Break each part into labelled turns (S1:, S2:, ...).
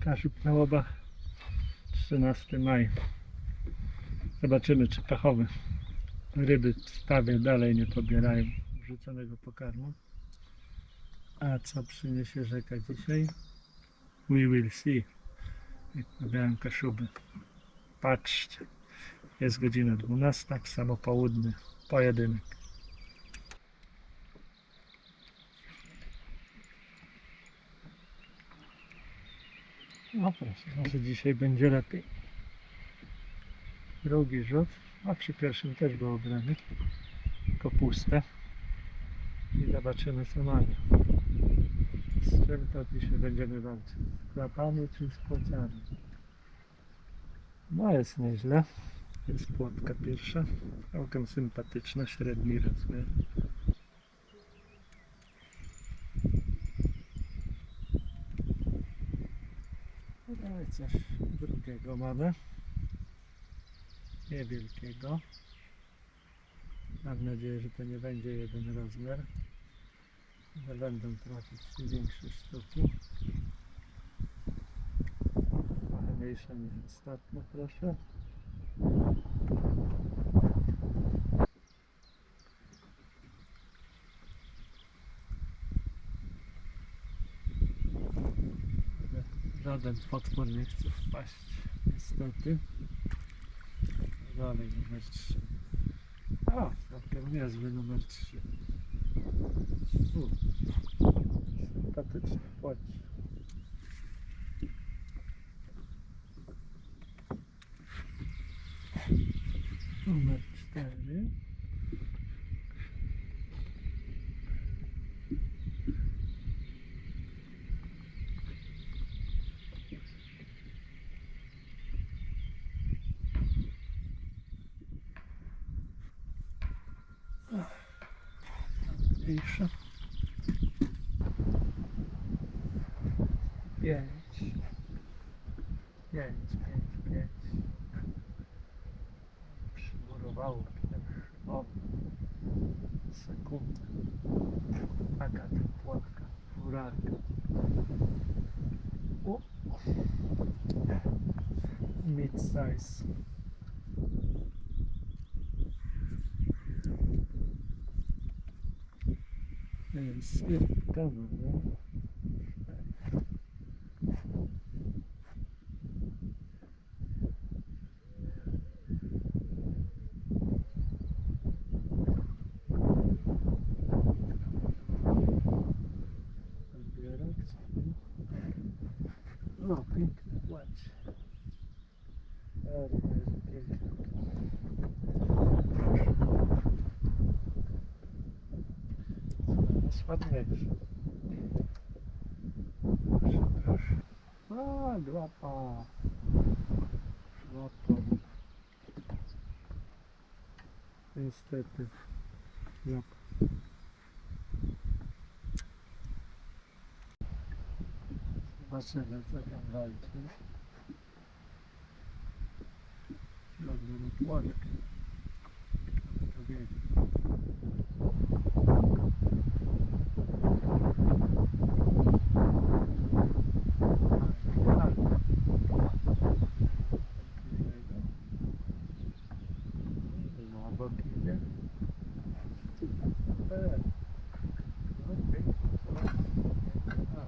S1: Kaszub na łobach 13 maj. Zobaczymy czy pechowy. Ryby w stawie dalej nie pobierają wrzuconego pokarmu. A co przyniesie rzeka dzisiaj? We will see. Jak mawiałem Kaszuby. Patrzcie. Jest godzina 12 w samo południe. Pojedynek. No proszę, może dzisiaj będzie lepiej. Drugi rzut, a przy pierwszym też był obrany. Tylko puste. I zobaczymy co mamy. Z czym to dzisiaj będziemy walczyć? Z klapami czy z płociami? No jest nieźle. Jest płotka pierwsza. Całkiem sympatyczna, średni rozmiar. Coś drugiego mamy. Niewielkiego. Mam nadzieję, że to nie będzie jeden rozmiar. Że będą trafić większe sztuki. Trochę mniejsze niż ostatnio, proszę. Żaden potwór nie chce wpaść, niestety. Dalej numer 3. A, całkiem niezły numer 3. U, Sympatyczny płeć. Numer 4. Mniejsza. Pięć. Pięć, pięć, pięć. Przymurowało pierwszy. O, sekundę. Płatka, furarka. O. Mid size. Jest rybka, no. Odbierak. O, piękny płacz. Bardzo jest piękny. Coraz ładniejszy. Proszę, proszę. A, łapa. Łapa. Niestety. Łapa. Zobaczymy, co tam walczy. Środek na płotkę. To wie. Tak. Na bok idzie. E. No, pięknie. A.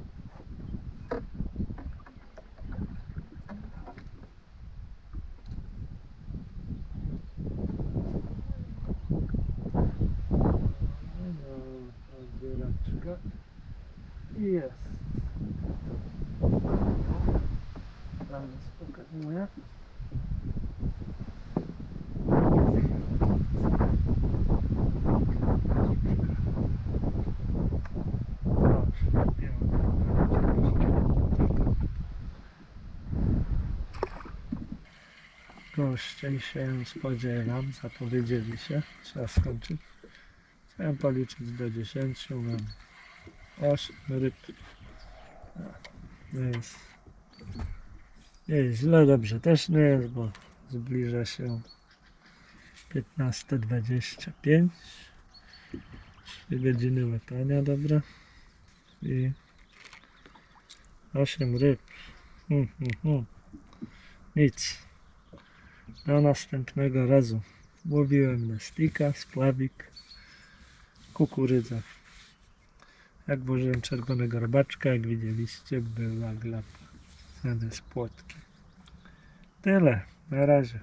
S1: No, odbieraczka. I jest. Bardzo spokojnie. Proszę, Gościej się spodziewam, zapowiedzieli się, trzeba skończyć. Chciałem policzyć do 10, mam 8 ryb. Nie jest, nie jest źle, dobrze też nie jest, bo zbliża się 15.25. 3 godziny łatania, dobra. I 8 ryb. Hmm, hmm, hmm. Nic. Do następnego razu. Łowiłem na stika, spławik, kukurydza. Jak włożyłem czerwonego robaczka, jak widzieliście, była glapa. Zamiast płotki. Tyle. Na razie.